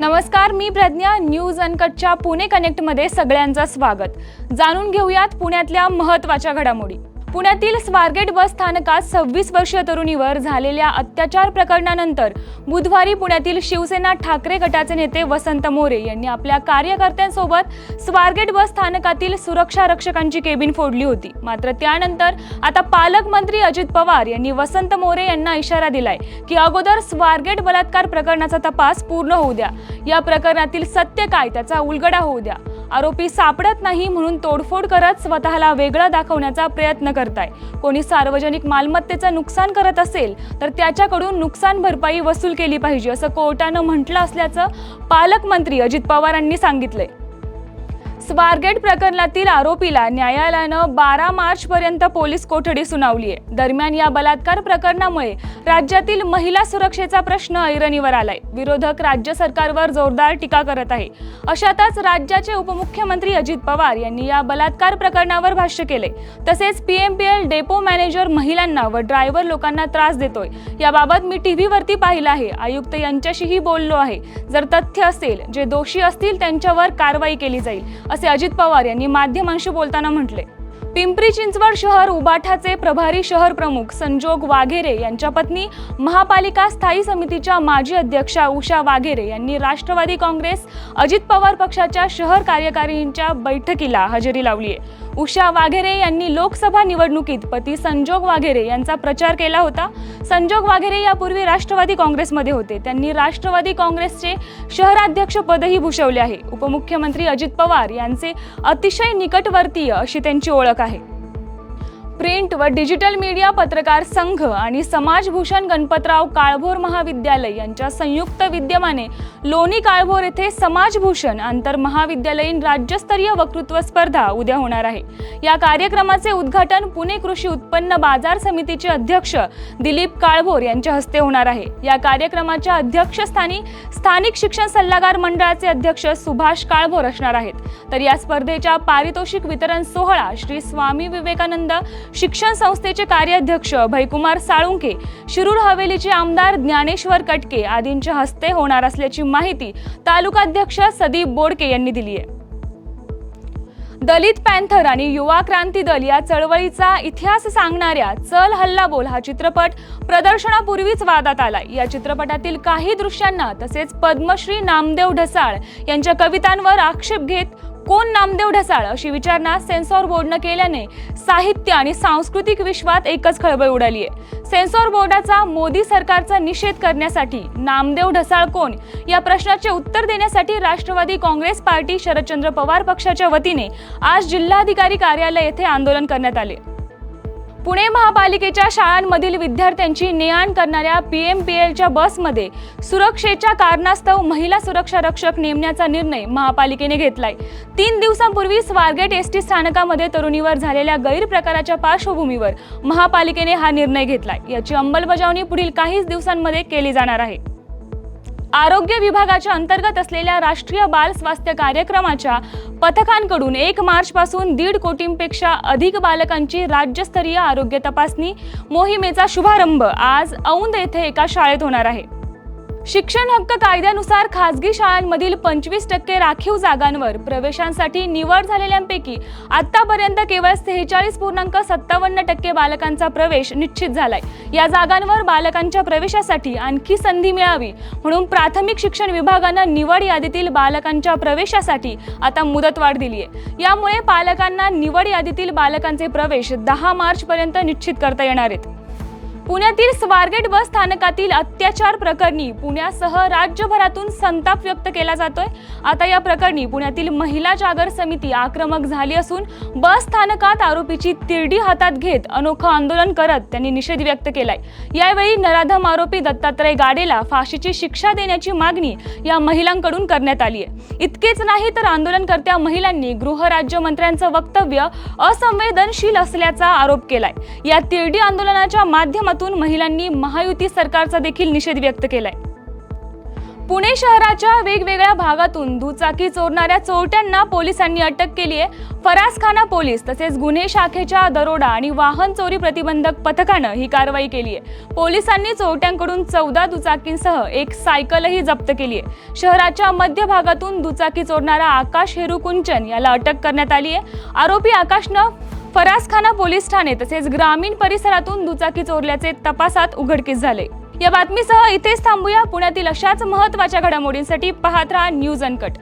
नमस्कार मी प्रज्ञा. न्यूज अनकटच्या पुणे कनेक्टमध्ये सगळ्यांचं स्वागत. जाणून घेऊयात पुण्यातल्या महत्त्वाच्या घडामोडी. पुण्यातील स्वारगेट बस स्थानकात सव्वीस वर्षीय तरुणीवर झालेल्या अत्याचार प्रकरणानंतर बुधवारी पुण्यातील शिवसेना ठाकरे गटाचे नेते वसंत मोरे यांनी आपल्या कार्यकर्त्यांसोबत स्वारगेट बस स्थानकातील सुरक्षा रक्षकांची केबिन फोडली होती. मात्र त्यानंतर आता पालकमंत्री अजित पवार यांनी वसंत मोरे यांना इशारा दिलाय की अगोदर स्वारगेट बलात्कार प्रकरणाचा तपास पूर्ण होऊ द्या. या प्रकरणातील सत्य काय त्याचा उलगडा होऊ द्या. आरोपी सापडत नाही म्हणून तोडफोड करत स्वतःला वेगळा दाखवण्याचा प्रयत्न करताय. कोणी सार्वजनिक मालमत्तेचं नुकसान करत असेल तर त्याच्याकडून नुकसान भरपाई वसूल केली पाहिजे असं कोर्टानं म्हटलं असल्याचं पालकमंत्री अजित पवारांनी सांगितलंय. स्वारगेट प्रकरणातील आरोपीला न्यायालयानं बारा मार्च पर्यंत पोलीस कोठडी सुनावली आहे दरम्यान या बलात्कार प्रकरणामुळे राज्यातील महिला सुरक्षेचा प्रश्न ऐरणीवर आलाय. विरोधक राज्य सरकारवर जोरदार टीका करत आहे. अशातच राज्याचे उपमुख्यमंत्री अजित पवार यांनी या बलात्कार प्रकरणावर भाष्य केले तसेच पीएमपीएल डेपो मॅनेजर महिलांना व ड्रायव्हर लोकांना त्रास देतोय. याबाबत मी टीव्हीवरती पाहिलं आहे. आयुक्त यांच्याशीही बोललो आहे. जर तथ्य असेल जे दोषी असतील त्यांच्यावर कारवाई केली जाईल असे अजित पवार यांनी माध्यमांशी बोलताना म्हटले पिंपरी चिंचवड शहर उबाठाचे प्रभारी शहर प्रमुख संजोग वाघेरे यांच्या पत्नी महापालिका स्थायी समितीच्या माजी अध्यक्षा उषा वाघेरे यांनी राष्ट्रवादी काँग्रेस अजित पवार पक्षाच्या शहर कार्यकारिणीच्या बैठकीला हजेरी लावली आहे उषा वाघेरे यांनी लोकसभा निवडणुकीत पती संजोग वाघेरे यांचा प्रचार केला होता. संजोग वाघेरे यापूर्वी राष्ट्रवादी काँग्रेसमध्ये होते. त्यांनी राष्ट्रवादी काँग्रेसचे शहराध्यक्ष पदही भूषवले आहे. उपमुख्यमंत्री अजित पवार यांचे अतिशय निकटवर्तीय अशी त्यांची ओळख आहे. प्रिंट व डिजिटल मीडिया पत्रकार संघ आणि समाजभूषण गणपतराव काळभोर महाविद्यालय यांच्या संयुक्त विद्यमाने लोणी काळभोर येथे समाजभूषण आंतर महाविद्यालयीन राज्यस्तरीय वक्तृत्व स्पर्धा उद्या होणार आहे. या कार्यक्रमाचे उद्घाटन पुणे कृषी उत्पन्न बाजार समितीचे अध्यक्ष दिलीप काळभोर यांच्या हस्ते होणार आहे. या कार्यक्रमाच्या अध्यक्षस्थानी स्थानिक शिक्षण सल्लागार मंडळाचे अध्यक्ष सुभाष काळभोर असणार आहेत. तर या स्पर्धेच्या पारितोषिक वितरण सोहळा श्री स्वामी विवेकानंद शिक्षण संस्थेचे कार्याध्यक्ष भयकुमार साळुंके शिरूर हवेलीचे आमदार ज्ञानेश्वर कटके आदींच्या हस्ते होणार असल्याची माहिती तालुकाध्यक्ष सदीप बोडके यांनी दिली आहे. दलित पॅन्थर आणि युवा क्रांती दल या चळवळीचा इतिहास सांगणाऱ्या चल हल्ला बोल हा चित्रपट प्रदर्शनापूर्वीच वादात आला या चित्रपटातील काही दृश्यांना तसेच पद्मश्री नामदेव ढसाळ यांच्या कवितांवर आक्षेप घेत कोण नामदेव ढसाळ अशी विचारणा सेन्सॉर बोर्डनं केल्याने साहित्य आणि सांस्कृतिक विश्वात एकच खळबळ उडाली आहे. सेन्सॉर बोर्डाचा मोदी सरकारचा निषेध करण्यासाठी नामदेव ढसाळ कोण? या प्रश्नाचे उत्तर देण्यासाठी राष्ट्रवादी काँग्रेस पार्टी शरदचंद्र पवार पक्षाच्या वतीने आज जिल्हाधिकारी कार्यालय येथे आंदोलन करण्यात आले. पुणे महापालिकेच्या शाळांमधील विद्यार्थ्यांची ने आण करणाऱ्या पी एम पी एलच्या बसमध्ये सुरक्षेच्या कारणास्तव महिला सुरक्षा रक्षक नेमण्याचा निर्णय महापालिकेने घेतलाय. तीन दिवसांपूर्वी स्वारगेट एस टी स्थानकामध्ये तरुणीवर झालेल्या गैरप्रकाराच्या पार्श्वभूमीवर महापालिकेने हा निर्णय घेतलाय. याची अंमलबजावणी पुढील काहीच दिवसांमध्ये केली जाणार आहे. आरोग्य विभागाच्या अंतर्गत असलेल्या राष्ट्रीय बाल स्वास्थ्य कार्यक्रमाच्या पथकांकडून एक मार्च पासून दीड कोटींपेक्षा अधिक बालकांची राज्यस्तरीय आरोग्य तपासणी मोहिमेचा शुभारंभ आज औंध येथे एका शाळेत होणार आहे. शिक्षण हक्क कायद्यानुसार खासगी शाळांमधील पंचवीस टक्के राखीव जागांवर प्रवेशांसाठी निवड झालेल्यांपैकी आतापर्यंत केवळ सेहेचाळीस पूर्णांक सत्तावन्न टक्के बालकांचा प्रवेश निश्चित झालाय. या जागांवर बालकांच्या प्रवेशासाठी आणखी संधी मिळावी म्हणून प्राथमिक शिक्षण विभागानं निवड यादीतील बालकांच्या प्रवेशासाठी आता मुदतवाढ दिली आहे यामुळे पालकांना निवड यादीतील बालकांचे प्रवेश दहा मार्च पर्यंत निश्चित करता येणार आहेत. पुण्यातील स्वारगेट बस स्थानकातील अत्याचार प्रकरणी पुण्यासह राज्यभरातून संताप व्यक्त केला जातोय. आता या प्रकरणी पुण्यातील महिला जागर समिती आक्रमक झाली असून बस स्थानकात आरोपीची तिरडी हातात घेत अनोखं आंदोलन करत त्यांनी निषेध व्यक्त केलाय. यावेळी नराधम आरोपी दत्तात्रय गाडेला फाशीची शिक्षा देण्याची मागणी या महिलांकडून करण्यात आली आहे इतकेच नाही तर आंदोलनकर्त्या महिलांनी गृहराज्यमंत्र्यांचं वक्तव्य असंवेदनशील असल्याचा आरोप केलाय. या तिरडी आंदोलनाच्या माध्यमातून महिलांनी महायुती सरकारचा देखील निषेध व्यक्त केलाय. पुणे शहराच्या वेगवेगळ्या भागातून दुचाकी चोरणाऱ्या चोरट्यांना पोलिसांनी अटक केली आहे फरासखाना पोलीस तसेच गुन्हे शाखेच्या दरोडा आणि वाहन चोरी प्रतिबंधक पथकानं ही कारवाई केली आहे पोलिसांनी चोरट्यांकडून चौदा दुचाकींसह एक सायकलही जप्त केली आहे शहराच्या मध्य भागातून दुचाकी चोरणारा आकाश हेरू कुंचन याला अटक करण्यात आली आहे आरोपी आकाशनं फरासखाना पोलीस ठाणे तसेच ग्रामीण परिसरातून दुचाकी चोरल्याचे तपासात उघडकीस झाले. या बातमीसह इथेच थांबूया. पुण्यातील अशाच महत्त्वाच्या घडामोडींसाठी पाहत राहा न्यूज अनकट.